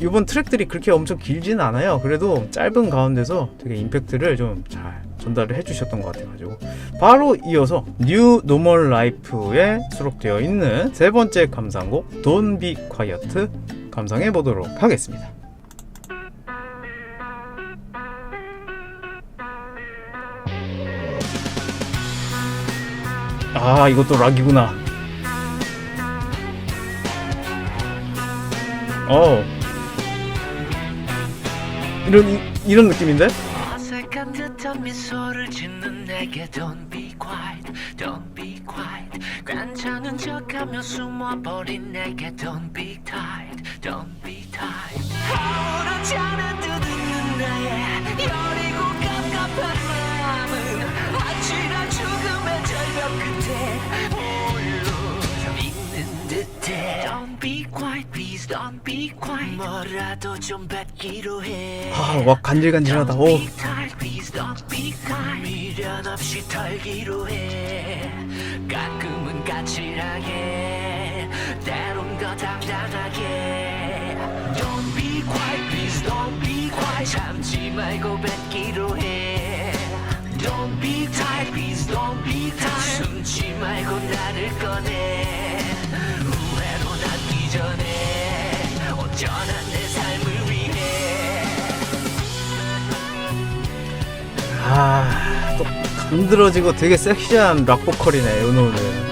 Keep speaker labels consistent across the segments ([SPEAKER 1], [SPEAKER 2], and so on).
[SPEAKER 1] 이번 트랙들이 그렇게 엄청 길지는 않아요. 그래도 짧은 가운데서 되게 임팩트를 좀 잘 전달을 해주셨던 것 같아가지고 바로 이어서 뉴 노멀 라이프에 수록되어 있는 세 번째 감상곡 Don't Be Quiet 감상해 보도록 하겠습니다. 아 이것도 락이구나. 어 이런 이, 이런 느낌인데?
[SPEAKER 2] 괜찮은 척하며 숨어버린 내게 Don't be tired, don't be tired 아무렇지 않은 뭐라도 좀 뱉기로 해
[SPEAKER 1] 아 와 간질간질하다. 오.
[SPEAKER 2] Don't be tired, please don't be kind. 미련 없이 털기로 해. 가끔은 까칠하게, 때론 더 당당하게. Don't be quiet, please don't be quiet. 참지 말고 뱉기로 해. Don't be tired, please don't be tired. 숨지 말고 나를 꺼내.
[SPEAKER 1] 또 간드러지고 되게 섹시한 락 보컬이네, 은호는.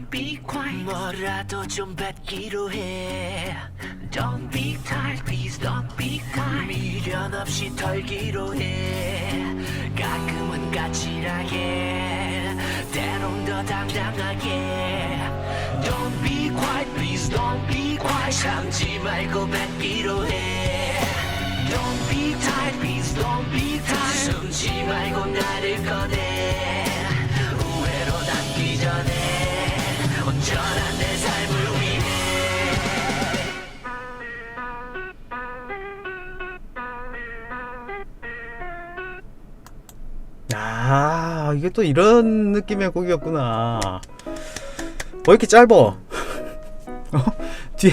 [SPEAKER 2] don't be quiet 뭐라도 좀 뱉기로 해 Don't be tired please don't be kind 미련 없이 털기로 해 가끔은 까칠하게 때론 더 당당하게 Don't be quiet, please don't be quiet. 참지 말고 뱉기로 해. Don't be tired, please don't be tired. 숨지 말고 나를 꺼내.
[SPEAKER 1] 아, 이게 또 이런 느낌의 곡이었구나. 왜 이렇게 짧어? 어? 뒤에,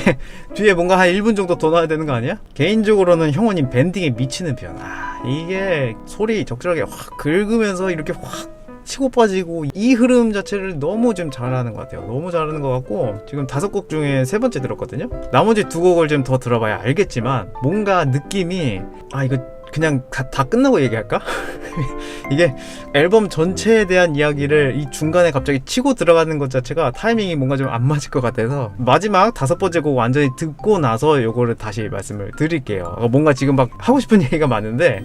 [SPEAKER 1] 뒤에 뭔가 한 1분 정도 더 넣어야 되는 거 아니야? 개인적으로는 형원님 밴딩에 미치는 편. 아, 이게 소리 적절하게 확 긁으면서 이렇게 확 치고 빠지고 이 흐름 자체를 너무 좀 잘하는 것 같아요. 너무 잘하는 것 같고 지금 다섯 곡 중에 세 번째 들었거든요. 나머지 두 곡을 좀 더 들어봐야 알겠지만 뭔가 느낌이 아 이거 그냥 다, 다 끝나고 얘기할까? 이게 앨범 전체에 대한 이야기를 이 중간에 갑자기 치고 들어가는 것 자체가 타이밍이 뭔가 좀 안 맞을 것 같아서 마지막 다섯 번째 곡 완전히 듣고 나서 요거를 다시 말씀을 드릴게요. 어, 뭔가 지금 막 하고 싶은 얘기가 많은데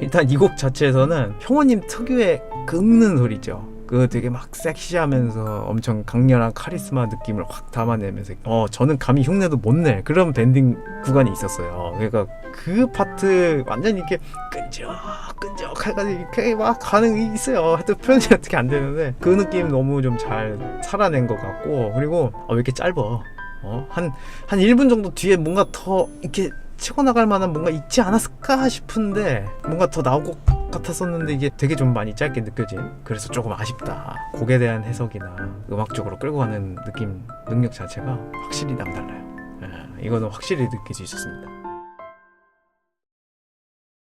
[SPEAKER 1] 일단 이 곡 자체에서는 형원님 특유의 긁는 소리죠. 그 되게 막 섹시하면서 엄청 강렬한 카리스마 느낌을 확 담아내면서 어 저는 감히 흉내도 못 낼 그런 밴딩 구간이 있었어요. 그러니까 그 파트 완전 이렇게 끈적끈적 해가지고 이렇게 막 가는 게 있어요. 하여튼 표현이 어떻게 안 되는데 그 느낌 너무 좀 잘 살아낸 것 같고 그리고 어, 왜 이렇게 짧어? 어? 한, 한 1분 정도 뒤에 뭔가 더 이렇게 치고 나갈 만한 뭔가 있지 않았을까 싶은데 뭔가 더것 같았었는데 이게 되게 좀 많이 짧게 느껴진 그래서 조금 아쉽다. 곡에 대한 해석이나 음악적으로 끌고 가는 느낌 능력 자체가 확실히 남달라요. 예, 이거는 확실히 느낄 수 있었습니다